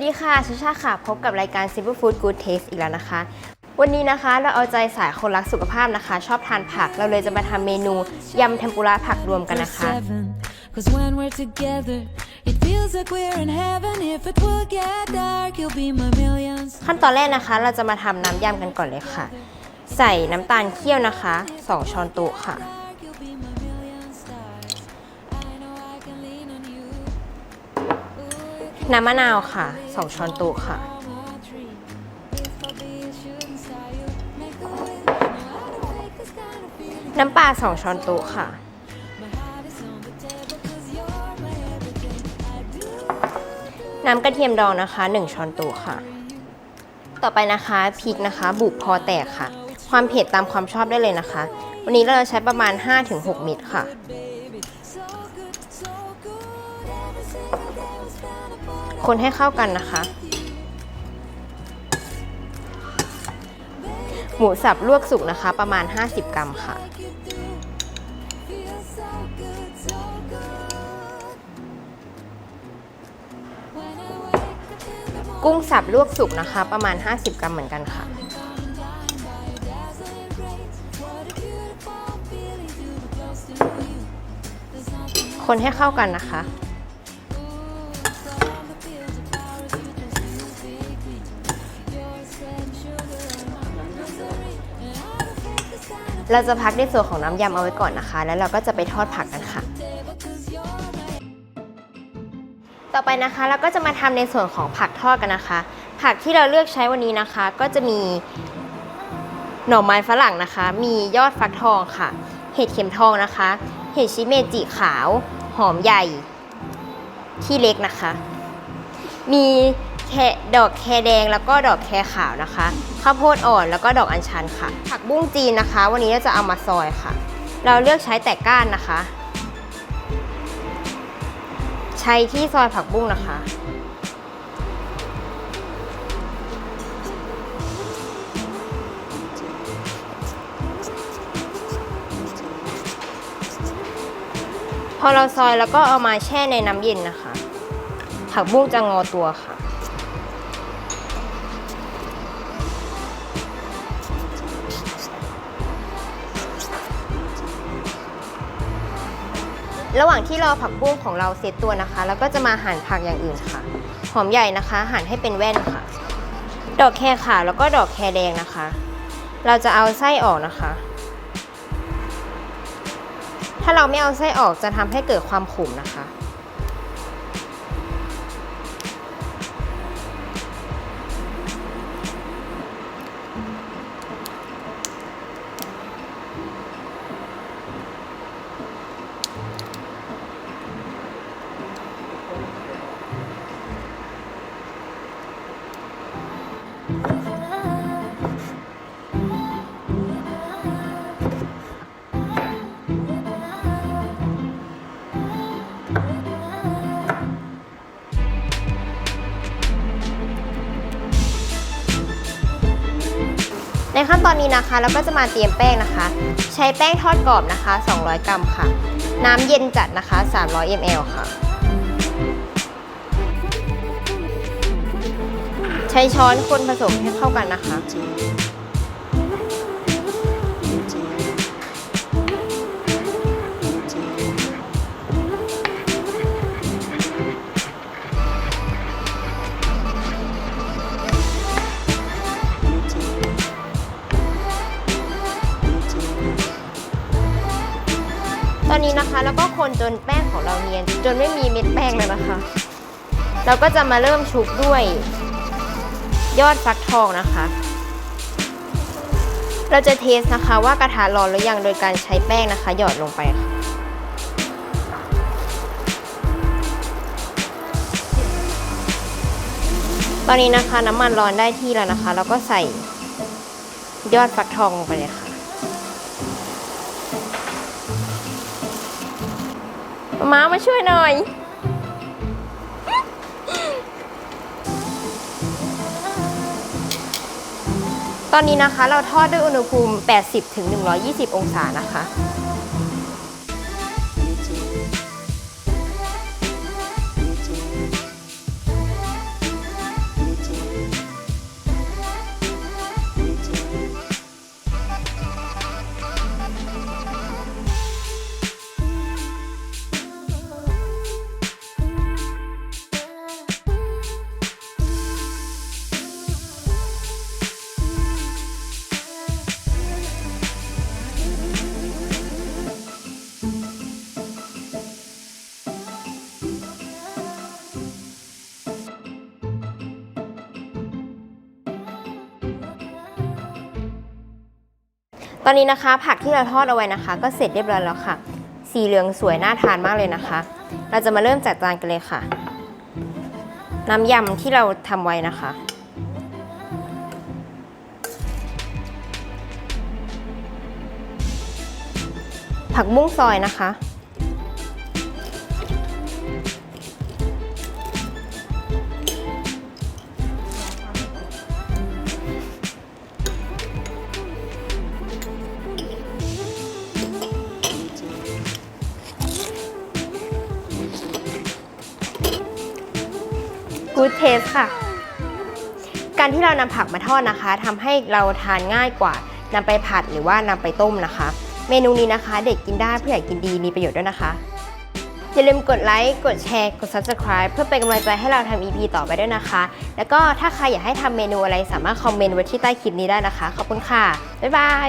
วัสดีค่ะชาชาค่ะ พบกับรายการ Simple Food Good Taste อีกแล้วนะคะ วันนี้นะคะเราเอาใจสายคนรักสุขภาพนะคะ ชอบทานผักเราเลยจะมาทำเมนูยำเทมปุระผักรวมกันนะคะ seven. Cause when we're together, it feels like we're in heaven. If it will get dark, you'll be my millions. ขั้นตอนแรกนะคะ เราจะมาทำน้ำยำกันก่อนเลยค่ะ ใส่น้ำตาลเคี่ยวนะคะ 2 ช้อนโต๊ะค่ะ น้ำมะนาวค่ะ 2 ช้อนโต๊ะค่ะ น้ำปลา 2 ช้อนโต๊ะค่ะ น้ำกระเทียมดองนะคะ 1 ช้อนโต๊ะค่ะ ต่อไปนะคะพริกนะคะ บุกพอแตกค่ะ ความเผ็ดตามความชอบได้เลยนะคะ วันนี้เราจะใช้ประมาณ 5-6 เม็ดค่ะ คนให้เข้ากันนะคะ หมูสับลวกสุกนะคะ ประมาณ 50 กรัมค่ะ กุ้งสับลวกสุกนะคะ ประมาณ 50 กรัมเหมือนกันค่ะคนให้เข้ากันนะคะ เราจะพักในส่วนของน้ำยำเอาไว้ก่อนนะคะ แล้วเราก็จะไปทอดผักกันค่ะ ต่อไปนะคะเราก็จะมาทำในส่วนของผักทอดกันนะคะ ผักที่เราเลือกใช้วันนี้นะคะ ก็จะมีหน่อไม้ฝรั่งนะคะ มียอดฟักทองค่ะ เห็ดเข็มทองนะคะ เห็ดชิเมจิขาว หอมใหญ่ ที่เล็กนะคะ มี แคดอกแคแดงแล้วก็ดอกแคขาวนะคะข้าวโพดอ่อนแล้วก็ดอกอัญชันค่ะ ผักบุ้งจีนนะคะ วันนี้เราจะเอามาซอยค่ะ เราเลือกใช้แต่ก้านนะคะ ใช้ที่ซอยผักบุ้งนะคะ พอเราซอยแล้วก็เอามาแช่ในน้ำเย็นนะคะ ผักบุ้งจะงอตัวค่ะ ระหว่างที่รอผักบุ้งของเราเซตตัวนะคะ แล้วก็จะมาหั่นผักอย่างอื่นค่ะ หอมใหญ่นะคะ หั่นให้เป็นแว่นค่ะ ดอกแครขาวแล้วก็ดอกแครแดงนะคะ เราจะเอาไส้ออกนะคะ ถ้าเราไม่เอาไส้ออกจะทำให้เกิดความขมนะคะ ในขั้นตอนนี้นะคะ เราก็จะมาเตรียมแป้งนะคะ ใช้แป้งทอดกรอบนะคะ 200 กรัมค่ะ น้ำเย็นจัดนะคะ 300 ml ค่ะ ใช้ช้อนคนผสมให้เข้ากันนะคะ ตอนนี้นะคะแล้วก็คนจนแป้งของเราเนียน จนไม่มีเม็ดแป้งเลยนะคะ เราก็จะมาเริ่มชุบด้วยยอดฟักทองนะคะ เราจะเทสนะคะว่ากระทะร้อนหรือยังโดยการใช้แป้งนะคะ หยอดลงไปค่ะตอนนี้นะคะน้ำมันร้อนได้ที่แล้วนะคะแล้วก็ใส่ยอดฟักทองลงไปเลยค่ะ ม้ามาช่วยหน่อย ตอนนี้นะคะเราทอดด้วยอุณหภูมิ 80-120 องศานะคะ อนนี้นะคะ ผักที่เราทอดเอาไว้นะคะ ก็เสร็จเรียบร้อยแล้วค่ะ สีเหลืองสวยน่าทานมากเลยนะคะ เราจะมาเริ่มจัดจานกันเลยค่ะ น้ำยำที่เราทำไว้นะคะ ผักบุ้งซอยนะคะ Good taste ค่ะ การที่เรานำผักมาทอดนะคะทำให้เราทานง่ายกว่านำไปผัดหรือว่านำไปต้มนะคะ เมนูนี้นะคะ เด็กกินได้ผู้ใหญ่กินดีมีประโยชน์ด้วยนะคะ อย่าลืมกดไลค์ กดแชร์ กด subscribe เพื่อเป็นกำลังใจให้เราทำ EP ต่อไปด้วยนะคะ แล้วก็ถ้าใครอยากให้ทำเมนูอะไรสามารถคอมเมนต์ไว้ที่ใต้คลิปนี้ได้นะคะ ขอบคุณค่ะ บ๊ายบาย